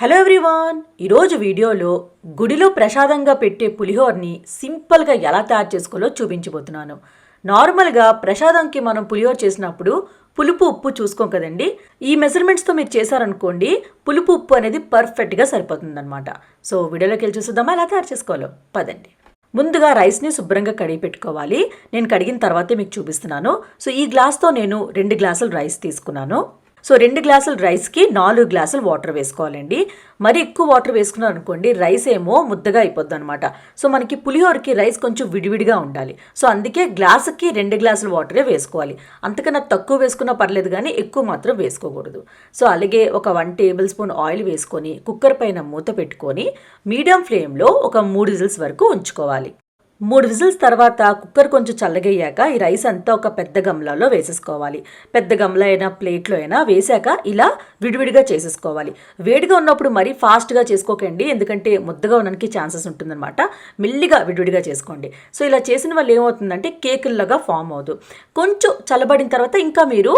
Hello everyone. ఈరోజు వీడియోలో గుడిలో ప్రసాదంగా పెట్టే పులిహోరని సింపుల్గా ఎలా తయారు చేసుకోవాలో చూపించబోతున్నాను. నార్మల్గా ప్రసాదంకి మనం పులిహోర చేసినప్పుడు పులుపు ఉప్పు చూసుకోం కదండి. ఈ మెజర్మెంట్స్తో మీరు చేశారనుకోండి పులుపు ఉప్పు అనేది పర్ఫెక్ట్గా సరిపోతుందన్నమాట. సో వీడియోలోకి వెళ్ళి చూద్దామా ఎలా తయారు చేసుకోవాలో? పదండి. ముందుగా రైస్ని శుభ్రంగా కడిగి పెట్టుకోవాలి. నేను కడిగిన తర్వాతే మీకు చూపిస్తున్నాను. సో ఈ గ్లాస్తో నేను రెండు గ్లాసులు రైస్ తీసుకున్నాను. సో రెండు గ్లాసులు రైస్కి నాలుగు గ్లాసులు వాటర్ వేసుకోవాలండి. మరి ఎక్కువ వాటర్ వేసుకున్నారు అనుకోండి రైస్ ఏమో ముద్దగా అయిపోద్ది అనమాట సో మనకి పులిహోరకి రైస్ కొంచెం విడివిడిగా ఉండాలి. సో అందుకే గ్లాసుకి రెండు గ్లాసులు వాటరే వేసుకోవాలి. అంతకన్నా తక్కువ వేసుకున్నా పర్లేదు కానీ ఎక్కువ మాత్రం వేసుకోకూడదు. సో అలాగే ఒక వన్ టేబుల్ స్పూన్ ఆయిల్ వేసుకొని కుక్కర్ పైన మూత పెట్టుకొని మీడియం ఫ్లేమ్లో ఒక మూడు విజిల్స్ వరకు ఉంచుకోవాలి. మూడు విజిల్స్ తర్వాత కుక్కర్ కొంచెం చల్లగయ్యాక ఈ రైస్ అంతా ఒక పెద్ద గమ్లాలో వేసేసుకోవాలి. పెద్ద గమ్లా అయినా ప్లేట్లో అయినా వేసాక ఇలా విడివిడిగా చేసేసుకోవాలి. వేడిగా ఉన్నప్పుడు మరీ ఫాస్ట్గా చేసుకోకండి ఎందుకంటే ముద్దగా ఉండడానికి ఛాన్సెస్ ఉంటుందన్నమాట. మెల్లిగా విడివిడిగా చేసుకోండి. సో ఇలా చేసిన వల్ల ఏమవుతుందంటే కేకుల్లాగా ఫామ్ అవదు. కొంచెం చల్లబడిన తర్వాత ఇంకా మీరు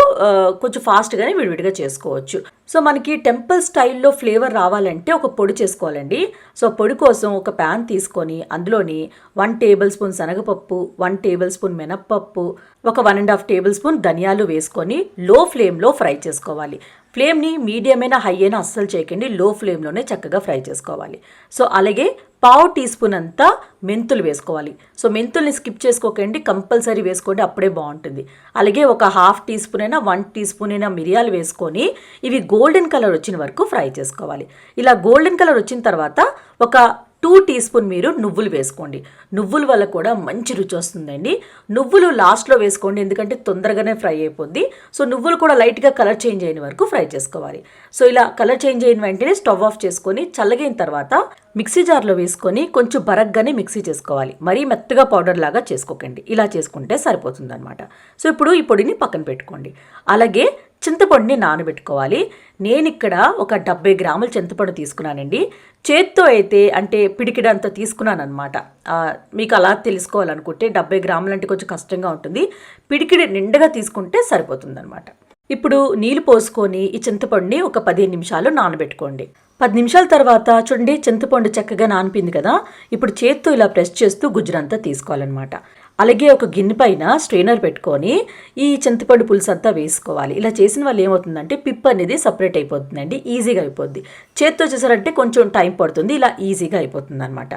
కొంచెం ఫాస్ట్గానే విడివిడిగా చేసుకోవచ్చు. సో మనకి టెంపుల్ స్టైల్లో ఫ్లేవర్ రావాలంటే ఒక పొడి చేసుకోవాలండి. సో పొడి కోసం ఒక ప్యాన్ తీసుకొని అందులోని వన్ టేబుల్ స్పూన్ శనగపప్పు వన్ టేబుల్ స్పూన్ మినప్పప్పు ఒక one and half tablespoon ధనియాలు వేసుకొని లో ఫ్లేమ్లో ఫ్రై చేసుకోవాలి ఫ్లేమ్ని మీడియం అయినా హై అయినా అస్సలు చేయకండి. లో ఫ్లేమ్లోనే చక్కగా ఫ్రై చేసుకోవాలి. సో అలాగే పావు టీ స్పూన్ అంతా మెంతులు వేసుకోవాలి. సో మెంతుల్ని స్కిప్ చేసుకోకండి. కంపల్సరీ వేసుకోండి. అప్పుడే బాగుంటుంది. అలాగే ఒక హాఫ్ టీ స్పూన్ అయినా వన్ టీ స్పూన్ అయినా మిరియాలు వేసుకొని ఇవి గోల్డెన్ కలర్ వచ్చిన వరకు ఫ్రై చేసుకోవాలి. ఇలా గోల్డెన్ కలర్ వచ్చిన తర్వాత ఒక టూ టీ స్పూన్ మీరు నువ్వులు వేసుకోండి. నువ్వుల వల్ల కూడా మంచి రుచి వస్తుందండి. నువ్వులు లాస్ట్లో వేసుకోండి ఎందుకంటే తొందరగానే ఫ్రై అయిపోద్ది. సో నువ్వులు కూడా లైట్గా కలర్ చేంజ్ అయిన వరకు ఫ్రై చేసుకోవాలి. సో ఇలా కలర్ చేంజ్ అయిన వెంటనే స్టవ్ ఆఫ్ చేసుకొని చల్లగైన తర్వాత మిక్సీ జార్లో వేసుకొని కొంచెం బరగ్గానే మిక్సీ చేసుకోవాలి. మరీ మెత్తగా పౌడర్ లాగా చేసుకోకండి. ఇలా చేసుకుంటే సరిపోతుంది అనమాట సో ఇప్పుడు ఈ పొడిని పక్కన పెట్టుకోండి. అలాగే చింతపండుని నానబెట్టుకోవాలి. నేను ఇక్కడ ఒక డెబ్బై గ్రాముల చింతపండు తీసుకున్నానండి. చేత్తో అయితే అంటే పిడికిడంత తీసుకున్నాను అనమాట మీకు అలా తెలుసుకోవాలనుకుంటే డెబ్బై గ్రాములు అంటే కొంచెం కష్టంగా ఉంటుంది. పిడికిడి నిండుగా తీసుకుంటే సరిపోతుందన్నమాట. ఇప్పుడు నీళ్ళు పోసుకొని ఈ చింతపండుని ఒక పదిహేను నిమిషాలు నానబెట్టుకోండి. పది నిమిషాల తర్వాత చూడండి చింతపండు చక్కగా నానిపింది కదా. ఇప్పుడు చేత్తో ఇలా ప్రెస్ చేస్తూ గుజ్జురంతా తీసుకోవాలన్నమాట. అలాగే ఒక గిన్నె పైన స్ట్రెయినర్ పెట్టుకొని ఈ చింతపండు పులుసు అంతా వేసుకోవాలి. ఇలా చేసిన వల్ల ఏమవుతుందంటే పిప్ అనేది సపరేట్ అయిపోతుందండి ఈజీగా అయిపోద్ది. చేత్తో చేసారంటే కొంచెం టైం పడుతుంది ఇలా ఈజీగా అయిపోతుంది అనమాట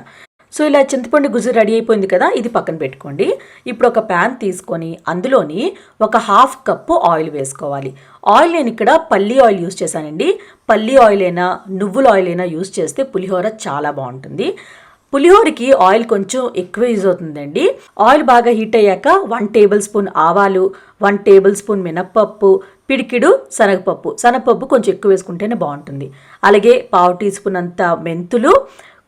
సో ఇలా చింతపండు గుజ్జు రెడీ అయిపోయింది కదా ఇది పక్కన పెట్టుకోండి. ఇప్పుడు ఒక ప్యాన్ తీసుకొని అందులోని ఒక హాఫ్ కప్పు ఆయిల్ వేసుకోవాలి. ఆయిల్ నేను ఇక్కడ పల్లి ఆయిల్ యూస్ చేశానండి. పల్లి ఆయిల్ అయినా నువ్వుల ఆయిల్ అయినా యూస్ చేస్తే పులిహోర చాలా బాగుంటుంది. పులిహోరకి ఆయిల్ కొంచెం ఎక్కువ యూజ్ అవుతుందండి. ఆయిల్ బాగా హీట్ అయ్యాక వన్ టేబుల్ స్పూన్ ఆవాలు వన్ టేబుల్ స్పూన్ మినప్పప్పు పిడికిడు శనగపప్పు. శనగపప్పు కొంచెం ఎక్కువ వేసుకుంటేనే బాగుంటుంది. అలాగే పావు టీ స్పూన్ అంత మెంతులు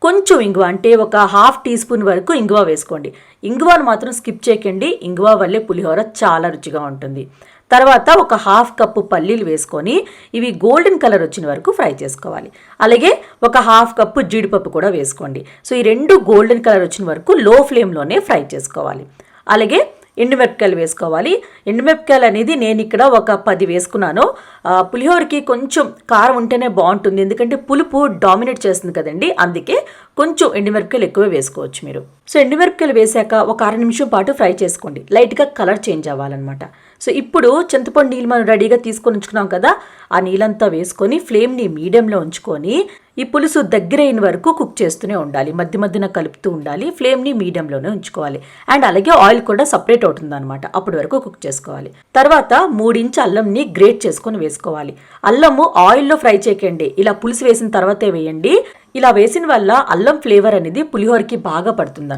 కొంచెం ఇంగువ అంటే ఒక హాఫ్ టీ స్పూన్ వరకు ఇంగువ వేసుకోండి. ఇంగువను మాత్రం స్కిప్ చేయకండి. ఇంగువ వల్లే పులిహోర చాలా రుచిగా ఉంటుంది. తర్వాత ఒక హాఫ్ కప్పు పల్లీలు వేసుకొని ఇవి గోల్డెన్ కలర్ వచ్చిన వరకు ఫ్రై చేసుకోవాలి. అలాగే ఒక హాఫ్ కప్పు జీడిపప్పు కూడా వేసుకోండి. సో ఈ రెండు గోల్డెన్ కలర్ వచ్చిన వరకు లో ఫ్లేమ్లోనే ఫ్రై చేసుకోవాలి. అలాగే ఎండుమిరపకాయలు వేసుకోవాలి. ఎండుమిరపకాయలు అనేది నేను ఇక్కడ ఒక పది వేసుకున్నాను. పులిహోరకి కొంచెం కారం ఉంటేనే బాగుంటుంది. ఎందుకంటే పులుపు డామినేట్ చేస్తుంది కదండి. అందుకే కొంచెం ఎండుమిరపకాయలు ఎక్కువ వేసుకోవచ్చు మీరు. సో ఎండుమిరపకాయలు వేసాక ఒక అర నిమిషం పాటు ఫ్రై చేసుకోండి. లైట్గా కలర్ చేంజ్ అవ్వాలన్నమాట. సో ఇప్పుడు చింతపండు నీళ్ళు మనం రెడీగా తీసుకొని ఉంచుకున్నాం కదా ఆ నీళ్ళంతా వేసుకొని ఫ్లేమ్ని మీడియంలో ఉంచుకొని ఈ పులుసు దగ్గరైన వరకు కుక్ చేస్తూనే ఉండాలి. మధ్య మధ్యన కలుపుతూ ఉండాలి. ఫ్లేమ్ని మీడియంలోనే ఉంచుకోవాలి. అండ్ అలాగే ఆయిల్ కూడా సపరేట్ అవుతుంది అనమాట అప్పటి వరకు కుక్ చేసుకోవాలి. తర్వాత మూడించి అల్లంని గ్రేట్ చేసుకొని వేసుకోవాలి. అల్లము ఆయిల్లో ఫ్రై చేయకండి. ఇలా పులుసు వేసిన తర్వాతే వేయండి. ఇలా వేసిన వల్ల అల్లం ఫ్లేవర్ అనేది పులిహోరకి బాగా పడుతుంది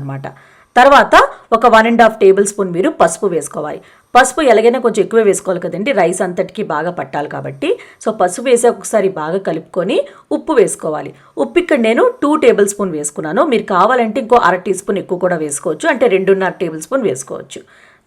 తర్వాత ఒక one and half tablespoon మీరు పసుపు వేసుకోవాలి. పసుపు ఎలాగైనా కొంచెం ఎక్కువ వేసుకోవాలి కదండి. రైస్ అంతటికి బాగా పట్టాలి కాబట్టి. సో పసుపు వేసి ఒకసారి బాగా కలుపుకొని ఉప్పు వేసుకోవాలి. ఉప్పు ఇక్కడ నేను టూ టేబుల్ స్పూన్ వేసుకున్నాను. మీరు కావాలంటే ఇంకో అర టీ స్పూన్ ఎక్కువ కూడా వేసుకోవచ్చు. అంటే రెండున్నర టేబుల్ స్పూన్ వేసుకోవచ్చు.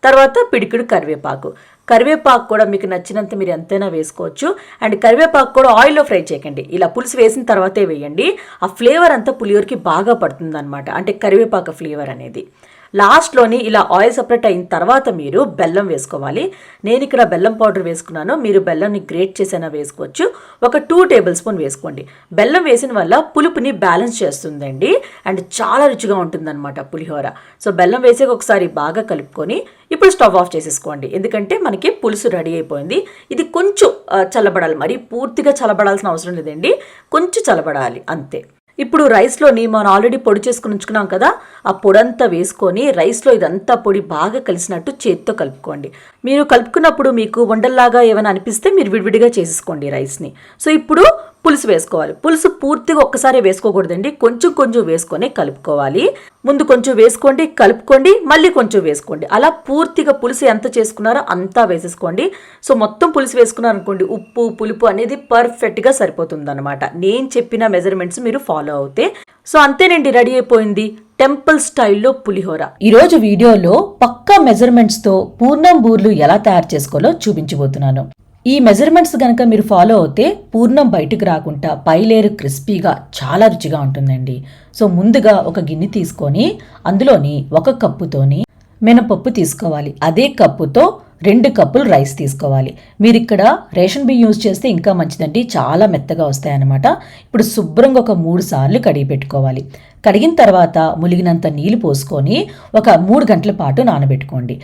తర్వాత పిడికిడు కరివేపాకు. కరివేపాకు కూడా మీకు నచ్చినంత మీరు ఎంతైనా వేసుకోవచ్చు. అండ్ కరివేపాకు కూడా ఆయిల్లో ఫ్రై చేయకండి. ఇలా పులుసు వేసిన తర్వాతే వేయండి. ఆ ఫ్లేవర్ అంతా పులిహోరకి బాగా పడుతుంది అంటే కరివేపాకు ఫ్లేవర్ అనేది. లాస్ట్లోని ఇలా ఆయిల్ సపరేట్ అయిన తర్వాత మీరు బెల్లం వేసుకోవాలి. నేను ఇక్కడ బెల్లం పౌడర్ వేసుకున్నాను. మీరు బెల్లంని గ్రేట్ చేసైనా వేసుకోవచ్చు. ఒక టూ టేబుల్ స్పూన్ వేసుకోండి. బెల్లం వేసిన వల్ల పులుపుని బ్యాలెన్స్ చేస్తుందండి. అండ్ చాలా రుచిగా ఉంటుందన్నమాట పులిహోర. సో బెల్లం వేసాక ఒకసారి బాగా కలుపుకొని ఇప్పుడు స్టవ్ ఆఫ్ చేసేసుకోండి. ఎందుకంటే మనకి పులుసు రెడీ అయిపోయింది. ఇది కొంచెం చల్లబడాలి. మరి పూర్తిగా చల్లబడాల్సిన అవసరం లేదండి. కొంచెం చల్లబడాలి. అంతే. ఇప్పుడు రైస్లోని మనం ఆల్రెడీ పొడి చేసుకుని ఉంచుకున్నాం కదా ఆ పొడంతా వేసుకొని రైస్లో ఇదంతా పొడి బాగా కలిసినట్టు చేతితో కలుపుకోండి. మీరు కలుపుకున్నప్పుడు మీకు వండల్లాగా ఏమైనా అనిపిస్తే మీరు విడివిడిగా చేసేసుకోండి రైస్ని. సో ఇప్పుడు పులుసు వేసుకోవాలి. పులుసు పూర్తిగా ఒక్కసారి వేసుకోకూడదండి. కొంచెం కొంచెం వేసుకొని కలుపుకోవాలి. ముందు కొంచెం వేసుకోండి కలుపుకోండి మళ్ళీ కొంచెం వేసుకోండి. అలా పూర్తిగా పులుసు ఎంత చేసుకున్నారో అంతా వేసేసుకోండి. సో మొత్తం పులుసు వేసుకున్నారు అనుకోండి ఉప్పు పులుపు అనేది పర్ఫెక్ట్గా సరిపోతుంది అనమాట నేను చెప్పిన మెజర్మెంట్స్ మీరు ఫాలో అవుతే. సో అంతేనండి రెడీ అయిపోయింది. టెంపుల్ స్టైల్లో పులిహోర. ఈరోజు వీడియోలో పక్కా మెజర్మెంట్స్తో పూర్ణం బూర్లు ఎలా తయారు చేసుకోవాలో చూపించబోతున్నాను. ఈ మెజర్మెంట్స్ కనుక మీరు ఫాలో అవుతే పూర్ణం బయటకు రాకుండా పైలేరు క్రిస్పీగా చాలా రుచిగా ఉంటుందండి. సో ముందుగా ఒక గిన్నె తీసుకొని అందులోని ఒక కప్పుతోని మినపప్పు తీసుకోవాలి. అదే కప్పుతో రెండు కప్పులు రైస్ తీసుకోవాలి. మీరు ఇక్కడ రేషన్ బియ్యం యూజ్ చేస్తే ఇంకా మంచిదండి. చాలా మెత్తగా వస్తాయన్నమాట. ఇప్పుడు శుభ్రంగా ఒక మూడు సార్లు కడిగి పెట్టుకోవాలి. కడిగిన తర్వాత ములిగినంత నీళ్ళు పోసుకొని ఒక మూడు గంటల పాటు నానబెట్టుకోండి.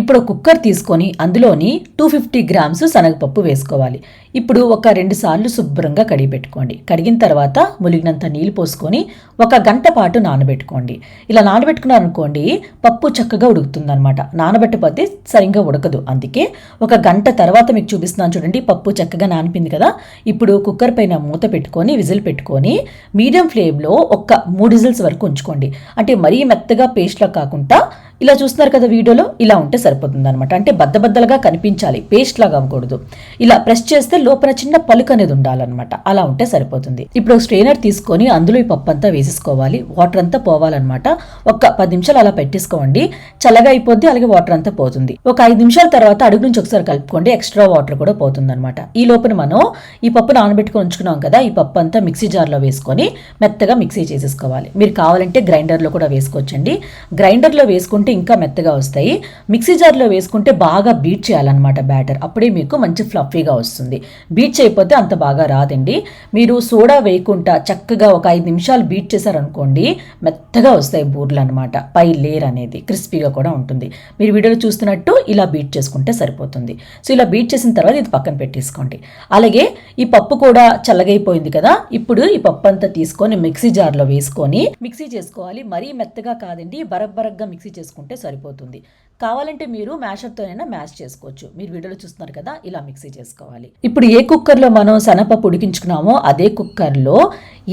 ఇప్పుడు కుక్కర్ తీసుకొని అందులోని టూ ఫిఫ్టీ గ్రామ్స్ శనగపప్పు వేసుకోవాలి. ఇప్పుడు ఒక రెండు సార్లు శుభ్రంగా కడిగి పెట్టుకోండి. కడిగిన తర్వాత ములిగినంత నీళ్ళు పోసుకొని ఒక గంట పాటు నానబెట్టుకోండి. ఇలా నానబెట్టుకున్నారనుకోండి పప్పు చక్కగా ఉడుకుతుందనమాట నానబెట్టకపోతే సరిగ్గా ఉడకదు. అందుకే ఒక గంట తర్వాత మీకు చూపిస్తున్నాను చూడండి పప్పు చక్కగా నానిపింది కదా. ఇప్పుడు కుక్కర్ పైన మూత పెట్టుకొని విజిల్ పెట్టుకొని మీడియం ఫ్లేమ్లో ఒక మూడు విజిల్స్ వరకు ఉంచుకోండి. అంటే మరీ మెత్తగా పేస్ట్లా కాకుండా ఇలా చూస్తున్నారు కదా వీడియోలో ఇలా ఉంటే సరిపోతుంది అనమాట అంటే బద్దబద్దలుగా కనిపించాలి పేస్ట్ లాగా అవ్వకూడదు. ఇలా ప్రెస్ చేస్తే లోపల చిన్న పలుకు అనేది ఉండాలన్నమాట. అలా ఉంటే సరిపోతుంది. ఇప్పుడు ఒక తీసుకొని అందులో ఈ పప్పు అంతా వేసేసుకోవాలి. వాటర్ అంతా పోవాలన్నమాట. ఒక పది నిమిషాలు అలా పెట్టేసుకోండి. చల్లగా అయిపోద్ది అలాగే వాటర్ అంతా పోతుంది. ఒక ఐదు నిమిషాల తర్వాత అడుగు నుంచి ఒకసారి కలుపుకోండి ఎక్స్ట్రా వాటర్ కూడా పోతుంది అనమాట ఈ లోపల మనం ఈ పప్పు నానబెట్టుకుని ఉంచుకున్నాం కదా ఈ పప్పు అంతా మిక్సీ జార్లో వేసుకొని మెత్తగా మిక్సీ చేసేసుకోవాలి. మీరు కావాలంటే గ్రైండర్లో కూడా వేసుకోవచ్చండి. గ్రైండర్లో వేసుకుంటే ఇంకా మెత్తగా వస్తాయి. మిక్సీ జార్లో వేసుకుంటే బాగా బీట్ చేయాలన్నమాట బ్యాటర్. అప్పుడే మీకు మంచి ఫ్లఫీగా వస్తుంది. బీట్ చేయకపోతే అంత బాగా రాదండి. మీరు సోడా వేయకుండా చక్కగా ఒక ఐదు నిమిషాలు బీట్ చేశారనుకోండి మెత్తగా వస్తాయి బూర్లు అనమాట పై లేయర్ అనేది క్రిస్పీగా కూడా ఉంటుంది. మీరు వీడియోలో చూస్తున్నట్టు ఇలా బీట్ చేసుకుంటే సరిపోతుంది. సో ఇలా బీట్ చేసిన తర్వాత ఇది పక్కన పెట్టేసుకోండి. అలాగే ఈ పప్పు కూడా చల్లగైపోయింది కదా ఇప్పుడు ఈ పప్పు అంతా తీసుకొని మిక్సీ జార్లో వేసుకొని మిక్సీ చేసుకోవాలి. మరీ మెత్తగా కాదండి బరబ్బరగ్గా మిక్సీ చేసుకుంటే సరిపోతుంది. కావాలంటే మీరు మ్యాషర్తోనైనా మ్యాష్ చేసుకోవచ్చు. మీరు వీడియోలో చూస్తున్నారు కదా ఇలా మిక్సీ చేసుకోవాలి. ఇప్పుడు ఏ కుక్కర్లో మనం శనగపప్పు ఉడికించుకున్నామో అదే కుక్కర్లో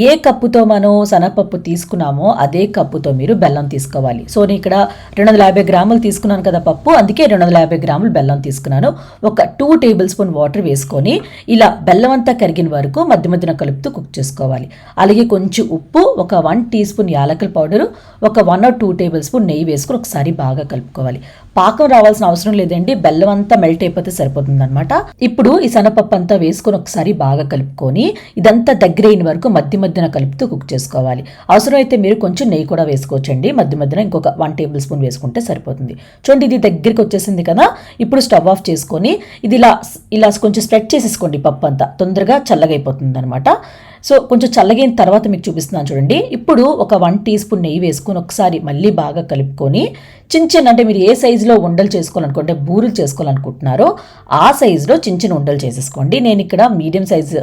ఏ కప్పుతో మనం శనగపప్పు తీసుకున్నామో అదే కప్పుతో మీరు బెల్లం తీసుకోవాలి. సో నేను ఇక్కడ రెండు వందల యాభై గ్రాములు తీసుకున్నాను కదా పప్పు అందుకే రెండు వందల యాభై గ్రాములు బెల్లం తీసుకున్నాను. ఒక టూ టేబుల్ స్పూన్ వాటర్ వేసుకొని ఇలా బెల్లం అంతా కరిగిన వరకు మధ్య మధ్యన కలుపుతూ కుక్ చేసుకోవాలి. అలాగే కొంచెం ఉప్పు ఒక వన్ టీ స్పూన్ యాలకుల పౌడరు ఒక one or two tablespoon నెయ్యి వేసుకొని ఒకసారి బాగా కలుపుకోవాలి. పాకం రావాల్సిన అవసరం లేదండి. బెల్లం అంతా మెల్ట్ అయిపోతే సరిపోతుంది అనమాట ఇప్పుడు ఈ శనగపప్పు అంతా వేసుకొని ఒకసారి బాగా కలుపుకొని ఇదంతా దగ్గర అయిన వరకు మధ్య మధ్యన కలుపుతూ కుక్ చేసుకోవాలి. అవసరమైతే మీరు కొంచెం నెయ్యి కూడా వేసుకోవచ్చండి. మధ్య మధ్యన ఇంకొక వన్ టేబుల్ స్పూన్ వేసుకుంటే సరిపోతుంది. చూడండి ఇది దగ్గరికి వచ్చేసింది కదా. ఇప్పుడు స్టవ్ ఆఫ్ చేసుకొని ఇది ఇలా ఇలా కొంచెం స్ప్రెడ్ చేసేసుకోండి పప్పు అంతా. తొందరగా చల్లగైపోతుంది అనమాట సో కొంచెం చల్లగైన తర్వాత మీకు చూపిస్తున్నాను చూడండి. ఇప్పుడు ఒక వన్ టీ స్పూన్ నెయ్యి వేసుకొని ఒకసారి మళ్ళీ బాగా కలుపుకొని చిన్న చిన్న అంటే మీరు ఏ సైజులో ఉండలు చేసుకోవాలనుకుంటే బూరెలు చేసుకోవాలనుకుంటున్నారో ఆ సైజులో చిన్న చిన్న ఉండలు చేసేసుకోండి. నేను ఇక్కడ మీడియం సైజ్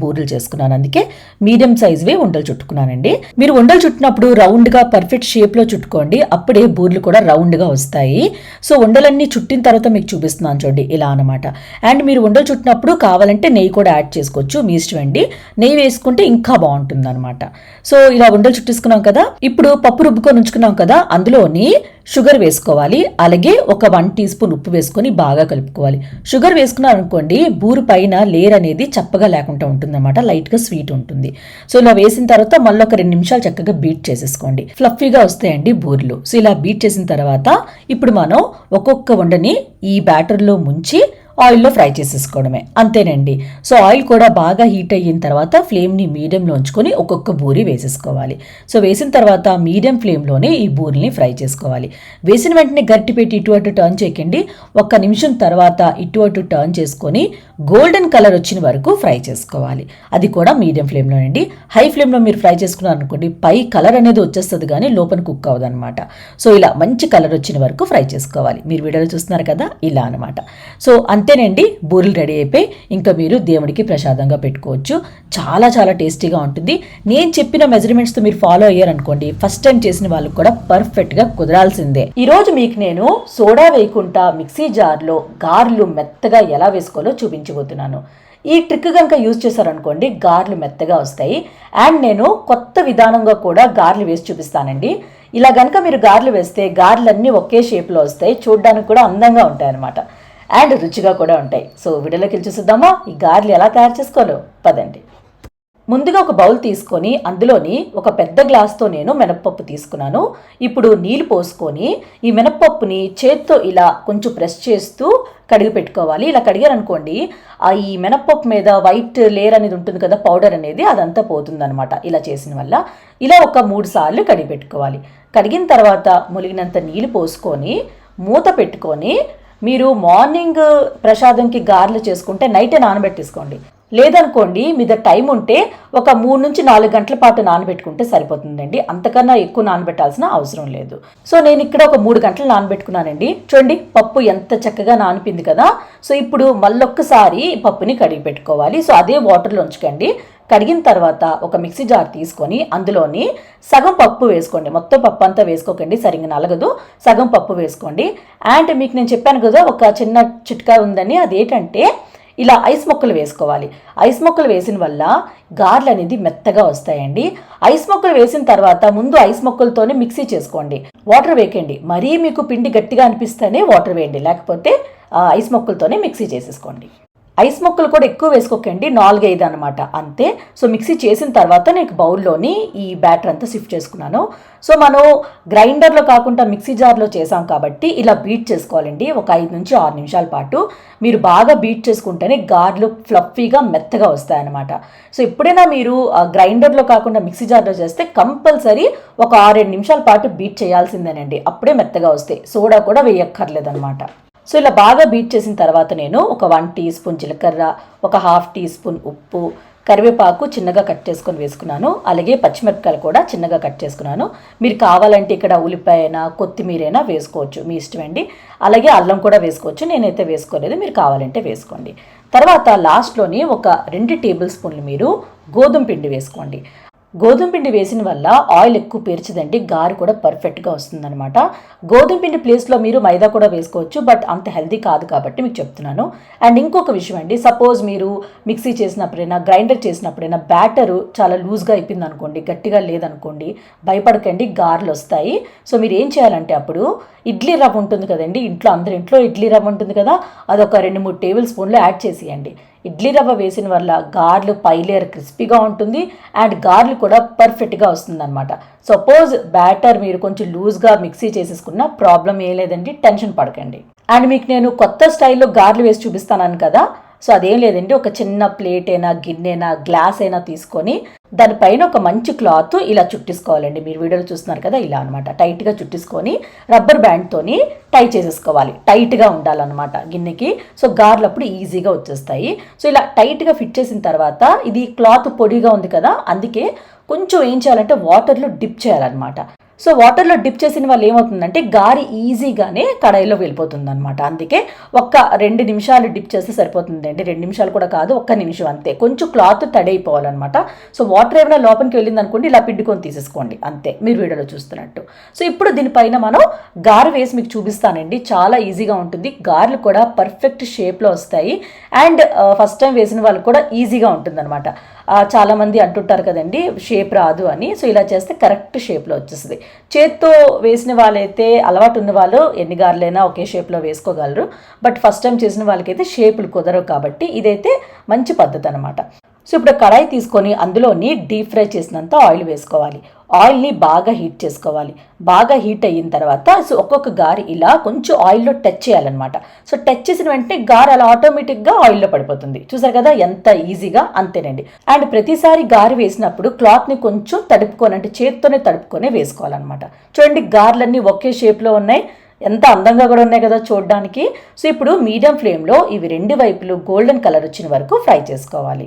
బూరెలు చేసుకున్నాను. అందుకే మీడియం సైజువే ఉండలు చుట్టుకున్నానండి. మీరు ఉండలు చుట్టినప్పుడు రౌండ్గా పర్ఫెక్ట్ షేప్లో చుట్టుకోండి. అప్పుడే బూరెలు కూడా రౌండ్గా వస్తాయి. సో ఉండలన్నీ చుట్టిన తర్వాత మీకు చూపిస్తున్నాను చూడండి ఇలా అనమాట అండ్ మీరు ఉండలు చుట్టినప్పుడు కావాలంటే నెయ్యి కూడా యాడ్ చేసుకోవచ్చు మీ ఇష్టం అండి. నెయ్యి వేసుకుంటే ఇంకా బాగుంటుంది అనమాట సో ఇలా ఉండలు చుట్టేసుకున్నాం కదా ఇప్పుడు పప్పు రుబ్బుకొని ఉంచుకున్నాం కదా అందులోని షుగర్ వేసుకోవాలి. అలాగే ఒక వన్ టీ స్పూన్ ఉప్పు వేసుకొని బాగా కలుపుకోవాలి. షుగర్ వేసుకున్నారు అనుకోండి బూరు పైన లేర్ అనేది చప్పగా లేకుండా ఉంటుందన్నమాట లైట్గా స్వీట్ ఉంటుంది. సో ఇలా వేసిన తర్వాత మళ్ళీ ఒక రెండు నిమిషాలు చక్కగా బీట్ చేసేసుకోండి. ఫ్లఫీగా వస్తాయండి బూరెలు. సో ఇలా బీట్ చేసిన తర్వాత ఇప్పుడు మనం ఒక్కొక్క వండని ఈ బ్యాటర్లో ముంచి ఆయిల్లో ఫ్రై చేసేసుకోవడమే. అంతేనండి. సో ఆయిల్ కూడా బాగా హీట్ అయిన తర్వాత ఫ్లేమ్ని మీడియంలో ఉంచుకొని ఒక్కొక్క బూరి వేసేసుకోవాలి. సో వేసిన తర్వాత మీడియం ఫ్లేమ్లోనే ఈ బూరిని ఫ్రై చేసుకోవాలి. వేసిన వెంటనే గట్టి పెట్టి ఇటు అటు టర్న్ చేయకండి. ఒక్క నిమిషం తర్వాత ఇటు అటు టర్న్ చేసుకొని గోల్డెన్ కలర్ వచ్చిన వరకు ఫ్రై చేసుకోవాలి. అది కూడా మీడియం ఫ్లేమ్లో అండి హై ఫ్లేమ్లో మీరు ఫ్రై చేసుకున్నారు అనుకోండి పై కలర్ అనేది వచ్చేస్తుంది కానీ లోపల కుక్ అవ్వదన్నమాట. సో ఇలా మంచి కలర్ వచ్చిన వరకు ఫ్రై చేసుకోవాలి. మీరు వీడియోలో చూస్తున్నారు కదా ఇలా అనమాట సో అంతేనండి బూరెలు రెడీ అయిపోయి ఇంకా మీరు దేవుడికి ప్రసాదంగా పెట్టుకోవచ్చు. చాలా చాలా టేస్టీగా ఉంటుంది. నేను చెప్పిన మెజర్మెంట్స్తో మీరు ఫాలో అయ్యారనుకోండి ఫస్ట్ టైం చేసిన వాళ్ళకి కూడా పర్ఫెక్ట్గా కుదరాల్సిందే. ఈరోజు మీకు నేను సోడా వేయకుండా మిక్సీ జార్లో గారెలు మెత్తగా ఎలా వేసుకోవాలో చూపించబోతున్నాను. ఈ ట్రిక్ కనుక యూజ్ చేశారనుకోండి గార్లు మెత్తగా వస్తాయి. అండ్ నేను కొత్త విధానంగా కూడా గార్లు వేసి చూపిస్తానండి. ఇలా కనుక మీరు గార్లు వేస్తే గార్లు అన్నీ ఒకే షేప్లో వస్తాయి చూడడానికి కూడా అందంగా ఉంటాయి అన్నమాట అండ్ రుచిగా కూడా ఉంటాయి. సో వీడియోలోకి వెళ్ళి చూసిద్దామా? ఈ గార్లు ఎలా తయారు చేసుకోవాలో? పదండి. ముందుగా ఒక బౌల్ తీసుకొని అందులోని ఒక పెద్ద గ్లాస్తో నేను మినప్పప్పు తీసుకున్నాను. ఇప్పుడు నీళ్ళు పోసుకొని ఈ మినప్పప్పుని చేత్తో ఇలా కొంచెం ప్రెస్ చేస్తూ కడిగి పెట్టుకోవాలి. ఇలా కడిగారనుకోండి ఆ ఈ మినప్పప్పు మీద వైట్ లేయర్ అనేది ఉంటుంది కదా పౌడర్ అనేది అదంతా పోతుందనమాట ఇలా చేసిన వల్ల ఇలా ఒక మూడు సార్లు కడిగి పెట్టుకోవాలి. కడిగిన తర్వాత ములిగినంత నీళ్ళు పోసుకొని మూత పెట్టుకొని మీరు మార్నింగ్ ప్రసాదంకి గారెలు చేసుకుంటే నైటే నానబెట్టేసుకోండి. లేదనుకోండి మీ దగ్గర టైం ఉంటే ఒక మూడు నుంచి నాలుగు గంటల పాటు నానబెట్టుకుంటే సరిపోతుందండి. అంతకన్నా ఎక్కువ నానబెట్టాల్సిన అవసరం లేదు. సో నేను ఇక్కడ ఒక మూడు గంటలు నానబెట్టుకున్నానండి. చూడండి పప్పు ఎంత చక్కగా నానిపింది కదా. సో ఇప్పుడు మళ్ళొక్కసారి పప్పుని కడిగి పెట్టుకోవాలి. సో అదే వాటర్లో ఉంచుకోండి. కడిగిన తర్వాత ఒక మిక్సీ జార్ తీసుకొని అందులోని సగం పప్పు వేసుకోండి. మొత్తం పప్పు అంతా వేసుకోకండి సరిగ్గా నలగదు. సగం పప్పు వేసుకోండి. అండ్ మీకు నేను చెప్పాను కదా ఒక చిన్న చిట్కా ఉందని. అదేంటంటే ఇలా ఐస్ మొక్కలు వేసుకోవాలి. ఐస్ మొక్కలు వేసిన వల్ల గార్లు అనేది మెత్తగా వస్తాయండి. ఐస్ మొక్కలు వేసిన తర్వాత ముందు ఐస్ మొక్కలతోనే మిక్సీ చేసుకోండి. వాటర్ వేకండి మరీ మీకు పిండి గట్టిగా అనిపిస్తేనే వాటర్ వేయండి. లేకపోతే ఆ, ఐస్ మొక్కలతోనే మిక్సీ చేసేసుకోండి. ఐస్ ముక్కలు కూడా ఎక్కువ వేసుకోకండి నాలుగైదు అనమాట అంతే. సో మిక్సీ చేసిన తర్వాత నేను బౌల్లోని ఈ బ్యాటర్ అంతా షిఫ్ట్ చేసుకున్నాను. సో మనం గ్రైండర్లో కాకుండా మిక్సీ జార్లో చేసాం కాబట్టి ఇలా బీట్ చేసుకోవాలండి ఒక ఐదు నుంచి ఆరు నిమిషాల పాటు. మీరు బాగా బీట్ చేసుకుంటేనే గార్లు ఫ్లఫీగా మెత్తగా వస్తాయన్నమాట. సో ఎప్పుడైనా మీరు ఆ, గ్రైండర్లో కాకుండా మిక్సీ జార్లో చేస్తే కంపల్సరీ ఒక ఆరేడు నిమిషాల పాటు బీట్ చేయాల్సిందేనండి. అప్పుడే మెత్తగా వస్తాయి. సోడా కూడా వేయక్కర్లేదన్నమాట. సో ఇలా బాగా బీట్ చేసిన తర్వాత నేను ఒక వన్ టీ స్పూన్ జీలకర్ర ఒక హాఫ్ టీ స్పూన్ ఉప్పు కరివేపాకు చిన్నగా కట్ చేసుకొని వేసుకున్నాను. అలాగే పచ్చిమిరపకాయలు కూడా చిన్నగా కట్ చేసుకున్నాను. మీరు కావాలంటే ఇక్కడ ఉల్లిపాయ అయినా కొత్తిమీర అయినా వేసుకోవచ్చు. మీ ఇష్టమండి అలాగే అల్లం కూడా వేసుకోవచ్చు. నేనైతే వేసుకోలేదు. మీరు కావాలంటే వేసుకోండి. తర్వాత లాస్ట్లోని ఒక రెండు టేబుల్ స్పూన్లు మీరు గోధుమ పిండి వేసుకోండి. గోధుమ పిండి వేసిన వల్ల ఆయిల్ ఎక్కువ పీర్చదండి గారు కూడా పర్ఫెక్ట్గా వస్తుందన్నమాట. గోధుమ పిండి ప్లేస్లో మీరు మైదా కూడా వేసుకోవచ్చు బట్ అంత హెల్దీ కాదు కాబట్టి మీకు చెప్తున్నాను. అండ్ ఇంకొక విషయం అండి సపోజ్ మీరు మిక్సీ చేసినప్పుడైనా గ్రైండర్ చేసినప్పుడైనా బ్యాటర్ చాలా లూజ్గా అయిపోయింది అనుకోండి గట్టిగా లేదనుకోండి భయపడకండి గారెలు వస్తాయి. సో మీరు ఏం చేయాలంటే అప్పుడు ఇడ్లీ రవ్వ ఉంటుంది కదండి ఇంట్లో అందరి ఇంట్లో ఇడ్లీ రవ్వ ఉంటుంది కదా అదొక రెండు మూడు టేబుల్ స్పూన్లు యాడ్ చేసేయండి. ఇడ్లీ రవ్వ వేసిన వల్ల గార్లు పైలేయర్ క్రిస్పీగా ఉంటుంది అండ్ గార్లు కూడా పర్ఫెక్ట్గా వస్తుందన్నమాట. సపోజ్ బ్యాటర్ మీరు కొంచెం లూజ్గా మిక్సీ చేసేసుకున్న ప్రాబ్లం ఏం లేదండి టెన్షన్ పడకండి. అండ్ మీకు నేను కొత్త స్టైల్లో గార్లు వేసి చూపిస్తాను కదా సో అదేం లేదండి ఒక చిన్న ప్లేట్ అయినా గిన్నెనా గ్లాస్ అయినా తీసుకొని దానిపైన ఒక మంచి క్లాత్ ఇలా చుట్టేసుకోవాలండి. మీరు వీడియోలో చూస్తున్నారు కదా ఇలా అనమాట టైట్గా చుట్టేసుకొని రబ్బర్ బ్యాండ్తోని టై చేసేసుకోవాలి. టైట్గా ఉండాలన్నమాట గిన్నెకి. సో గార్లు అప్పుడు ఈజీగా వచ్చేస్తాయి. సో ఇలా టైట్గా ఫిట్ చేసిన తర్వాత ఇది క్లాత్ పొడిగా ఉంది కదా అందుకే కొంచెం ఏం చేయాలంటే వాటర్లో డిప్ చేయాలన్నమాట. సో వాటర్లో డిప్ చేసిన వాళ్ళు ఏమవుతుందంటే గారి ఈజీగానే కడాయిలో వెళ్ళిపోతుంది అనమాట అందుకే ఒక్క రెండు నిమిషాలు డిప్ చేస్తే సరిపోతుంది అండి రెండు నిమిషాలు కూడా కాదు ఒక్క నిమిషం అంతే. కొంచెం క్లాత్ తడైపోవాలన్నమాట సో వాటర్ ఏమైనా లోపలికి వెళ్ళింది అనుకోండి ఇలా పిండుకొని తీసేసుకోండి. అంతే. మీరు వీడియోలో చూస్తున్నట్టు. సో ఇప్పుడు దీనిపైన మనం గారు వేసి మీకు చూపిస్తానండి. చాలా ఈజీగా ఉంటుంది. గారెలు కూడా పర్ఫెక్ట్ షేప్లో వస్తాయి. అండ్ ఫస్ట్ టైం వేసిన వాళ్ళకి కూడా ఈజీగా ఉంటుందన్నమాట. చాలామంది అంటుంటారు కదండి షేప్ రాదు అని. సో ఇలా చేస్తే కరెక్ట్ షేప్లో వచ్చేస్తుంది. చేత్తో వేసిన వాళ్ళైతే అలవాటు ఉన్న వాళ్ళు ఎన్ని గార్లైనా ఒకే షేప్లో వేసుకోగలరు. బట్ ఫస్ట్ టైం చేసిన వాళ్ళకైతే షేపులు కుదరవు కాబట్టి ఇదైతే మంచి పద్ధతి అనమాట సో ఇప్పుడు కడాయి తీసుకొని అందులోని డీప్ ఫ్రై చేసినంత ఆయిల్ వేసుకోవాలి. ఆయిల్ని బాగా హీట్ చేసుకోవాలి. బాగా హీట్ అయిన తర్వాత సో ఒక్కొక్క గారి ఇలా కొంచెం ఆయిల్లో టచ్ చేయాలన్నమాట. సో టచ్ చేసిన వెంటనే గారి అలా ఆటోమేటిక్గా ఆయిల్లో పడిపోతుంది. చూసారు కదా ఎంత ఈజీగా? అంతేనండి. అండ్ ప్రతిసారి గారి వేసినప్పుడు క్లాత్ని కొంచెం తడుపుకొని అంటే చేతితోనే తడుపుకొని వేసుకోవాలన్నమాట. చూడండి గార్లన్నీ ఒకే షేప్లో ఉన్నాయి. ఎంత అందంగా కూడా ఉన్నాయి కదా చూడడానికి. సో ఇప్పుడు మీడియం ఫ్లేమ్లో ఇవి రెండు వైపులు గోల్డెన్ కలర్ వచ్చిన వరకు ఫ్రై చేసుకోవాలి.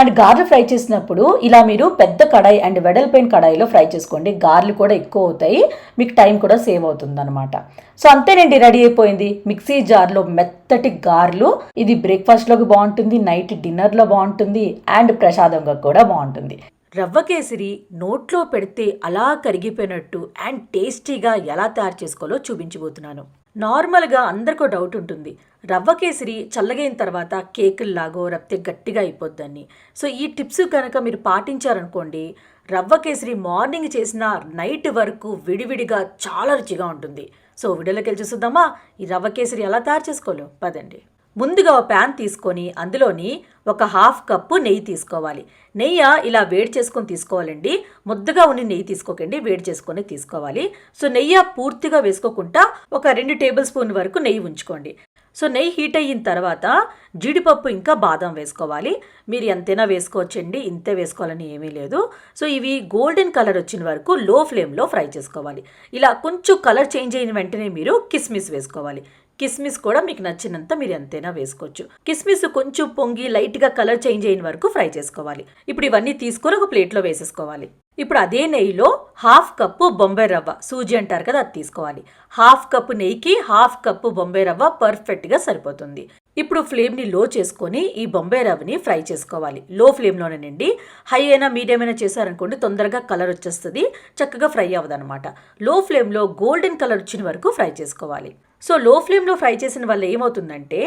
అండ్ గార్లు ఫ్రై చేసినప్పుడు ఇలా మీరు పెద్ద కడాయి అండ్ వెడల్పోయిన కడాయిలో ఫ్రై చేసుకోండి. గార్లు కూడా ఎక్కువ అవుతాయి. మీకు టైం కూడా సేవ్ అవుతుంది అనమాట సో అంతేనండి రెడీ అయిపోయింది. మిక్సీ జార్లో మెత్తటి గార్లు. ఇది బ్రేక్ఫాస్ట్లోకి బాగుంటుంది నైట్ డిన్నర్లో బాగుంటుంది అండ్ ప్రసాదంగా కూడా బాగుంటుంది. రవ్వ కేసరి నోట్లో పెడితే అలా కరిగిపోయినట్టు అండ్ టేస్టీగా ఎలా తయారు చేసుకోవాలో చూపించబోతున్నాను. నార్మల్గా అందరికీ డౌట్ ఉంటుంది. రవ్వ కేసరి చల్లగైన తర్వాత కేకుల్లాగో రప్తే గట్టిగా అయిపోద్దని సో ఈ టిప్స్ కనుక మీరు పాటించారనుకోండి రవ్వ కేసరి మార్నింగ్ చేసిన నైట్ వరకు విడివిడిగా చాలా రుచిగా ఉంటుంది. సో వీడియోలోకి వెళ్ళి చూద్దామా ఈ రవ్వ కేసరి ఎలా తయారు చేసుకోలేం పదండి. ముందుగా ఒక ప్యాన్ తీసుకొని అందులోని ఒక హాఫ్ కప్పు నెయ్యి తీసుకోవాలి. నెయ్యి ఇలా వేడి చేసుకొని తీసుకోవాలండి. ముద్దగా ఉన్న నెయ్యి తీసుకోకండి వేడి చేసుకొని తీసుకోవాలి. సో నెయ్యి పూర్తిగా వేసుకోకుండా ఒక రెండు టేబుల్ స్పూన్ వరకు నెయ్యి ఉంచుకోండి. సో నెయ్యి హీట్ అయిన తర్వాత జీడిపప్పు ఇంకా బాదం వేసుకోవాలి. మీరు ఎంతైనా వేసుకోవచ్చండి ఇంతే వేసుకోవాలని ఏమీ లేదు. సో ఇవి గోల్డెన్ కలర్ వచ్చిన వరకు లో ఫ్లేమ్లో ఫ్రై చేసుకోవాలి. ఇలా కొంచెం కలర్ చేంజ్ అయిన వెంటనే మీరు కిస్మిస్ వేసుకోవాలి. కిస్మిస్ కూడా మీకు నచ్చినంత మీరు ఎంతైనా వేసుకోవచ్చు. కిస్మిస్ కొంచెం పొంగి లైట్గా కలర్ చేంజ్ అయిన వరకు ఫ్రై చేసుకోవాలి. ఇప్పుడు ఇవన్నీ తీసుకొని ఒక ప్లేట్లో వేసేసుకోవాలి. ఇప్పుడు అదే నెయ్యిలో హాఫ్ కప్పు బొంబాయి రవ్వ. సూజీ అంటారు కదా అది తీసుకోవాలి. హాఫ్ కప్పు నెయ్యికి హాఫ్ కప్పు బొంబాయి రవ్వ పర్ఫెక్ట్గా సరిపోతుంది. ఇప్పుడు ఫ్లేమ్ని లో చేసుకొని ఈ బొంబాయి రవ్వని ఫ్రై చేసుకోవాలి. లో ఫ్లేమ్లోనేనండి హై అయినా మీడియం అయినా చేశారనుకోండి తొందరగా కలర్ వచ్చేస్తుంది చక్కగా ఫ్రై అవ్వదనమాట లో ఫ్లేమ్లో గోల్డెన్ కలర్ వచ్చిన వరకు ఫ్రై చేసుకోవాలి. సో లో ఫ్లేమ్లో ఫ్రై చేసిన వల్ల ఏమవుతుందంటే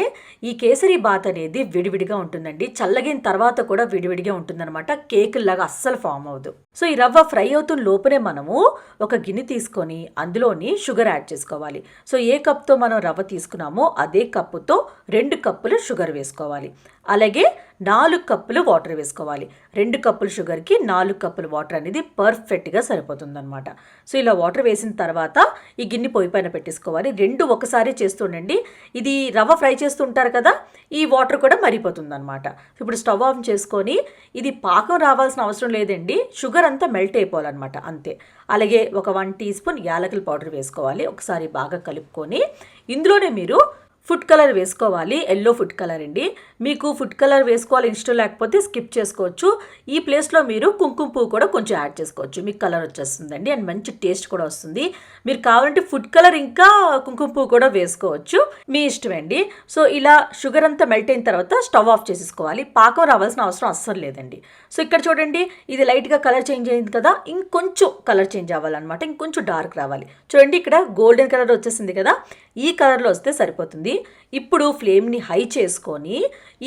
ఈ కేసరి బాత్ అనేది విడివిడిగా ఉంటుందండి. చల్లగిన తర్వాత కూడా విడివిడిగా ఉంటుందన్నమాట. కేక్ లాగా అస్సలు ఫామ్ అవ్వదు. సో ఈ రవ్వ ఫ్రై అవుతున్న లోపలే మనము ఒక గిన్నె తీసుకొని అందులోని షుగర్ యాడ్ చేసుకోవాలి. సో ఏ కప్తో మనం రవ్వ తీసుకున్నామో అదే కప్పుతో రెండు కప్పులు షుగర్ వేసుకోవాలి. అలాగే నాలుగు కప్పులు వాటర్ వేసుకోవాలి. రెండు కప్పులు షుగర్కి నాలుగు కప్పులు వాటర్ అనేది పర్ఫెక్ట్గా సరిపోతుందనమాట సో ఇలా వాటర్ వేసిన తర్వాత ఈ గిన్నె పొయ్యి పైన పెట్టేసుకోవాలి. రెండు ఒకసారి చేస్తుండండి ఇది రవ్వ ఫ్రై చేస్తుంటారు కదా ఈ వాటర్ కూడా మరిపోతుందనమాట ఇప్పుడు స్టవ్ ఆఫ్ చేసుకొని ఇది పాకం రావాల్సిన అవసరం లేదండి. షుగర్ అంతా మెల్ట్ అయిపోవాలన్నమాట అంతే. అలాగే ఒక వన్ టీ స్పూన్ యాలకుల పౌడర్ వేసుకోవాలి. ఒకసారి బాగా కలుపుకొని ఇందులోనే మీరు ఫుడ్ కలర్ వేసుకోవాలి. ఎల్లో ఫుడ్ కలర్ అండి. మీకు ఫుడ్ కలర్ వేసుకోవాలి ఇష్టం లేకపోతే స్కిప్ చేసుకోవచ్చు. ఈ ప్లేస్లో మీరు కుంకుమ పువ్వు కూడా కొంచెం యాడ్ చేసుకోవచ్చు. మీకు కలర్ వచ్చేస్తుందండి. అండ్ మంచి టేస్ట్ కూడా వస్తుంది. మీరు కావాలంటే ఫుడ్ కలర్ ఇంకా కుంకుమ పువ్వు కూడా వేసుకోవచ్చు. మీ ఇష్టం అండి. సో ఇలా షుగర్ అంతా మెల్ట్ అయిన తర్వాత స్టవ్ ఆఫ్ చేసేసుకోవాలి. పాకం రావాల్సిన అవసరం అస్సలు లేదండి. సో ఇక్కడ చూడండి. ఇది లైట్గా కలర్ చేంజ్ అయింది కదా. ఇంకొంచెం కలర్ చేంజ్ అవ్వాలన్నమాట. ఇంకొంచెం డార్క్ రావాలి. చూడండి ఇక్కడ గోల్డెన్ కలర్ వచ్చేసింది కదా. ఈ కలర్లో వస్తే సరిపోతుంది. ఇప్పుడు ఫ్లేమ్ని హై చేసుకొని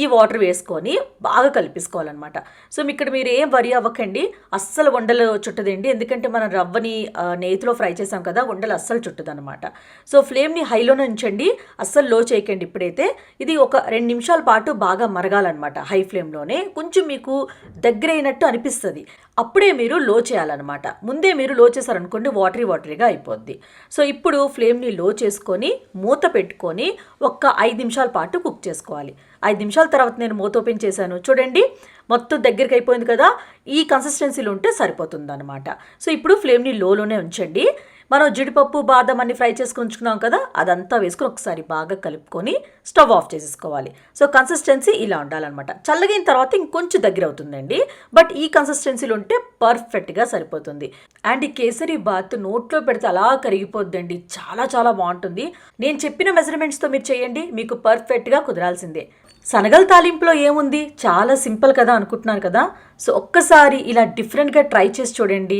ఈ వాటర్ వేసుకొని బాగా కలిపేసుకోవాలన్నమాట. సో ఇక్కడ మీరు ఏం వరి అవ్వకండి. అస్సలు వండలు చుట్టదండి. ఎందుకంటే మనం రవ్వని నేతిలో ఫ్రై చేసాం కదా వండలు అస్సలు చుట్టదనమాట సో ఫ్లేమ్ని హైలోనే ఉంచండి. అస్సలు లో చేయకండి ఇప్పుడైతే. ఇది ఒక రెండు నిమిషాల పాటు బాగా మరగాలన్నమాట హై ఫ్లేమ్లోనే. కొంచెం మీకు దగ్గర అయినట్టు అనిపిస్తుంది. అప్పుడే మీరు లో చేయాలన్నమాట. ముందే మీరు లో చేశారనుకోండి వాటరీ వాటరీగా అయిపోద్ది. సో ఇప్పుడు ఫ్లేమ్ని లో చేసుకొని మూత పెట్టుకొని ఒక్క ఐదు నిమిషాల పాటు కుక్ చేసుకోవాలి. ఐదు నిమిషాల తర్వాత నేను మూత ఓపెన్ చేశాను. చూడండి మొత్తం దగ్గరికి అయిపోయింది కదా ఈ కన్సిస్టెన్సీలో ఉంటే సరిపోతుంది అనమాట సో ఇప్పుడు ఫ్లేమ్ని లోలోనే ఉంచండి. మనం జీడిపప్పు బాదం అన్ని ఫ్రై చేసుకుని ఉంచుకున్నాం కదా అదంతా వేసుకొని ఒకసారి బాగా కలుపుకొని స్టవ్ ఆఫ్ చేసేసుకోవాలి. సో కన్సిస్టెన్సీ ఇలా ఉండాలన్నమాట. చల్లగిన తర్వాత ఇంకొంచెం దగ్గర అవుతుందండి. బట్ ఈ కన్సిస్టెన్సీలో ఉంటే పర్ఫెక్ట్గా సరిపోతుంది. అండ్ ఈ కేసరి బాత్ నోట్లో పెడితే అలా కరిగిపోద్దండి. చాలా చాలా బాగుంటుంది. నేను చెప్పిన మెజర్మెంట్స్తో మీరు చేయండి. మీకు పర్ఫెక్ట్గా కుదరాల్సిందే. శనగల తాలింపులో ఏముంది? చాలా సింపుల్ కదా అనుకుంటున్నాను కదా. సో ఒక్కసారి ఇలా డిఫరెంట్గా ట్రై చేసి చూడండి.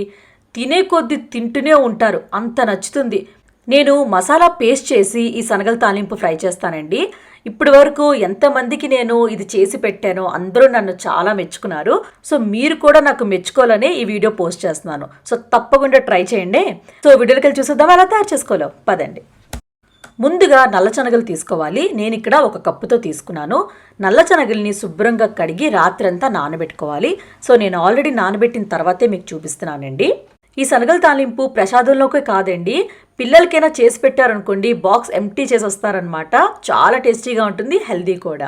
తినే కొద్దీ తింటూనే ఉంటారు. అంత నచ్చుతుంది. నేను మసాలా పేస్ట్ చేసి ఈ శనగల తాలింపు ఫ్రై చేస్తానండి. ఇప్పటి వరకు ఎంతమందికి నేను ఇది చేసి పెట్టానో అందరూ నన్ను చాలా మెచ్చుకున్నారు. సో మీరు కూడా నాకు మెచ్చుకోవాలని ఈ వీడియో పోస్ట్ చేస్తున్నాను. సో తప్పకుండా ట్రై చేయండి. సో వీడియోకి వెళ్ళి చూసేద్దాం. ఎలా తయారు చేసుకోలేవు పదండి. ముందుగా నల్ల శనగలు తీసుకోవాలి. నేను ఇక్కడ ఒక కప్పుతో తీసుకున్నాను. నల్ల శనగల్ని శుభ్రంగా కడిగి రాత్రంతా నానబెట్టుకోవాలి. సో నేను ఆల్రెడీ నానబెట్టిన తర్వాతే మీకు చూపిస్తున్నానండి. ఈ శనగల తాలింపు ప్రసాదంలోకి కాదండి పిల్లలకైనా చేసి పెట్టారనుకోండి బాక్స్ ఎంటీ చేసి వస్తారనమాట చాలా టేస్టీగా ఉంటుంది హెల్దీ కూడా.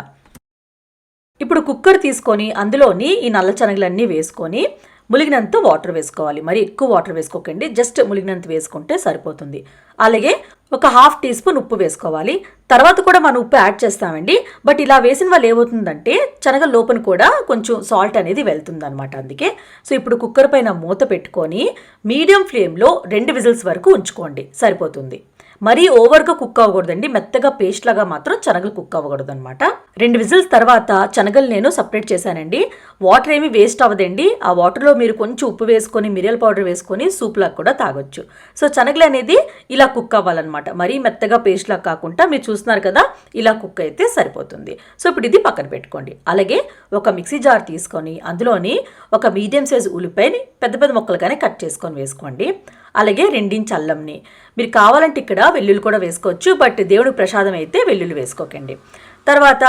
ఇప్పుడు కుక్కర్ తీసుకొని అందులోని ఈ నల్ల శనగలన్నీ వేసుకొని ములిగినంత వాటర్ వేసుకోవాలి. మరి ఎక్కువ వాటర్ వేసుకోకండి జస్ట్ ములిగినంత వేసుకుంటే సరిపోతుంది. అలాగే ఒక హాఫ్ టీ స్పూన్ ఉప్పు వేసుకోవాలి. తర్వాత కూడా మనం ఉప్పు యాడ్ చేస్తామండి. బట్ ఇలా వేసిన వాళ్ళు ఏమవుతుందంటే శనగ లోపల కూడా కొంచెం సాల్ట్ అనేది వెళ్తుందనమాట అందుకే. సో ఇప్పుడు కుక్కర్ పైన మూత పెట్టుకొని మీడియం ఫ్లేమ్లో రెండు విజిల్స్ వరకు ఉంచుకోండి. సరిపోతుంది. మరీ ఓవర్గా కుక్ అవ్వకూడదండి. మెత్తగా పేస్ట్ లాగా మాత్రం శనగలు కుక్ అవ్వకూడదు అనమాట రెండు విజిల్స్ తర్వాత శనగలు నేను సపరేట్ చేశానండి. వాటర్ ఏమి వేస్ట్ అవ్వదండి. ఆ వాటర్లో మీరు కొంచెం ఉప్పు వేసుకొని మిరియల్ పౌడర్ వేసుకొని సూప్ లాగా కూడా తాగొచ్చు. సో శనగలు అనేది ఇలా కుక్ అవ్వాలన్నమాట. మరీ మెత్తగా పేస్ట్ లాగా కాకుండా మీరు చూస్తున్నారు కదా ఇలా కుక్ అయితే సరిపోతుంది. సో ఇప్పుడు ఇది పక్కన పెట్టుకోండి. అలాగే ఒక మిక్సీ జార్ తీసుకొని అందులోని ఒక మీడియం సైజ్ ఉల్లిపాయని పెద్ద పెద్ద ముక్కలుగానే కట్ చేసుకొని వేసుకోండి. అలాగే రెండించి అల్లంని. మీరు కావాలంటే ఇక్కడ వెల్లుల్లి కూడా వేసుకోవచ్చు బట్ దేవుడి ప్రసాదం అయితే వెల్లుల్లి వేసుకోకండి. తర్వాత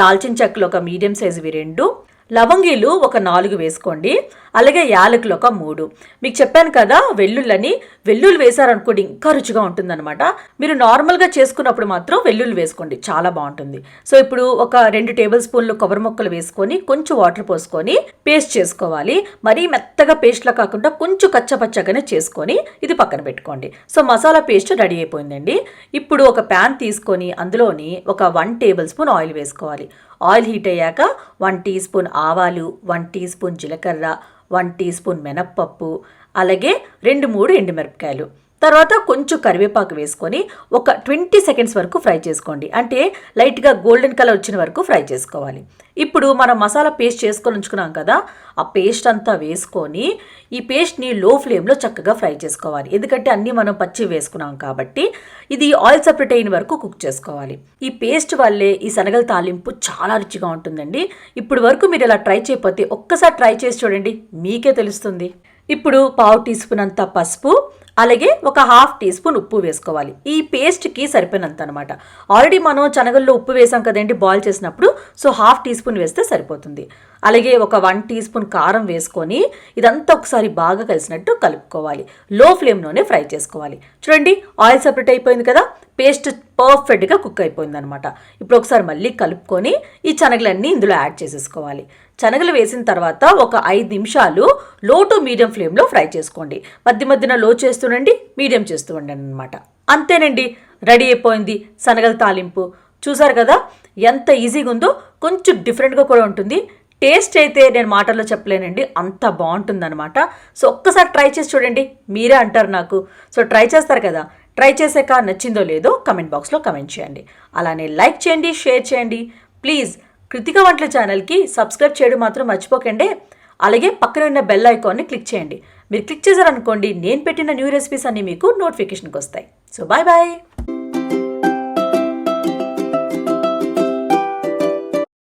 దాల్చిన చెక్కలు ఒక మీడియం సైజువి రెండు లవంగీలు ఒక నాలుగు వేసుకోండి. అలాగే యాలకులు ఒక మూడు. మీకు చెప్పాను కదా వెల్లుల్లని వెల్లుల్లి వేశారనుకోండి ఇంకా రుచిగా ఉంటుందన్నమాట. మీరు నార్మల్గా చేసుకున్నప్పుడు మాత్రం వెల్లుల్లి వేసుకోండి. చాలా బాగుంటుంది. సో ఇప్పుడు ఒక రెండు టేబుల్ స్పూన్లు కొబ్బరి మొక్కలు వేసుకొని కొంచెం వాటర్ పోసుకొని పేస్ట్ చేసుకోవాలి. మరీ మెత్తగా పేస్ట్లా కాకుండా కొంచెం కచ్చపచ్చగానే చేసుకొని ఇది పక్కన పెట్టుకోండి. సో మసాలా పేస్ట్ రెడీ అయిపోయిందండి. ఇప్పుడు ఒక ప్యాన్ తీసుకొని అందులోని ఒక వన్ టేబుల్ స్పూన్ ఆయిల్ వేసుకోవాలి. ఆయిల్ హీట్ అయ్యాక వన్ టీ స్పూన్ ఆవాలు వన్ టీ స్పూన్ జీలకర్ర వన్ టీ స్పూన్ మినప్పప్పు అలాగే రెండు మూడు ఎండుమిరపకాయలు. తర్వాత కొంచెం కరివేపాకు వేసుకొని ఒక ట్వంటీ సెకండ్స్ వరకు ఫ్రై చేసుకోండి. అంటే లైట్గా గోల్డెన్ కలర్ వచ్చిన వరకు ఫ్రై చేసుకోవాలి. ఇప్పుడు మనం మసాలా పేస్ట్ చేసుకొని ఉంచుకున్నాం కదా ఆ పేస్ట్ అంతా వేసుకొని ఈ పేస్ట్ని లో ఫ్లేమ్లో చక్కగా ఫ్రై చేసుకోవాలి. ఎందుకంటే అన్నీ మనం పచ్చి వేసుకున్నాం కాబట్టి ఇది ఆయిల్ సపరేట్ అయిన వరకు కుక్ చేసుకోవాలి. ఈ పేస్ట్ వల్లే ఈ శనగల తాలింపు చాలా రుచిగా ఉంటుందండి. ఇప్పుడు వరకు మీరు ఇలా ట్రై చేయకపోతే ఒక్కసారి ట్రై చేసి చూడండి మీకే తెలుస్తుంది. ఇప్పుడు పావు టీ స్పూన్ అంత పసుపు అలాగే ఒక హాఫ్ టీ స్పూన్ ఉప్పు వేసుకోవాలి. ఈ పేస్ట్కి సరిపోయినంత అనమాట ఆల్రెడీ మనం శనగల్లో ఉప్పు వేసాం కదండి బాయిల్ చేసినప్పుడు సో హాఫ్ టీ స్పూన్ వేస్తే సరిపోతుంది. అలాగే ఒక వన్ టీ స్పూన్ కారం వేసుకొని ఇదంతా ఒకసారి బాగా కలిసినట్టు కలుపుకోవాలి. లో ఫ్లేమ్లోనే ఫ్రై చేసుకోవాలి. చూడండి ఆయిల్ సపరేట్ అయిపోయింది కదా? పేస్ట్ పర్ఫెక్ట్గా కుక్ అయిపోయింది అనమాట ఇప్పుడు ఒకసారి మళ్ళీ కలుపుకొని ఈ శనగలన్నీ ఇందులో యాడ్ చేసేసుకోవాలి. శనగలు వేసిన తర్వాత ఒక ఐదు నిమిషాలు లో టు మీడియం ఫ్లేమ్లో ఫ్రై చేసుకోండి. మధ్య మధ్యన లో చేస్తుండండి మీడియం చేస్తూ ఉండండి అనమాట అంతేనండి రెడీ అయిపోయింది శనగల తాలింపు. చూసారు కదా? ఎంత ఈజీగా ఉందో కొంచెం డిఫరెంట్గా కూడా ఉంటుంది. టేస్ట్ అయితే నేను మాటల్లో చెప్పలేనండి అంత బాగుంటుందన్నమాట. సో ఒక్కసారి ట్రై చేసి చూడండి మీరే అంటారు నాకు. సో ట్రై చేస్తారు కదా ట్రై చేసాక నచ్చిందో లేదో కమెంట్ బాక్స్లో కమెంట్ చేయండి. అలానే లైక్ చేయండి షేర్ చేయండి. ప్లీజ్ కృతిక వంటల ఛానల్కి సబ్స్క్రైబ్ చేయడం మాత్రం మర్చిపోకండి. అలాగే పక్కన ఉన్న బెల్ ఐకాన్ని క్లిక్ చేయండి. మీరు క్లిక్ చేశారనుకోండి నేను పెట్టిన న్యూ రెసిపీస్ అన్నీ మీకు నోటిఫికేషన్కి వస్తాయి. So bye bye.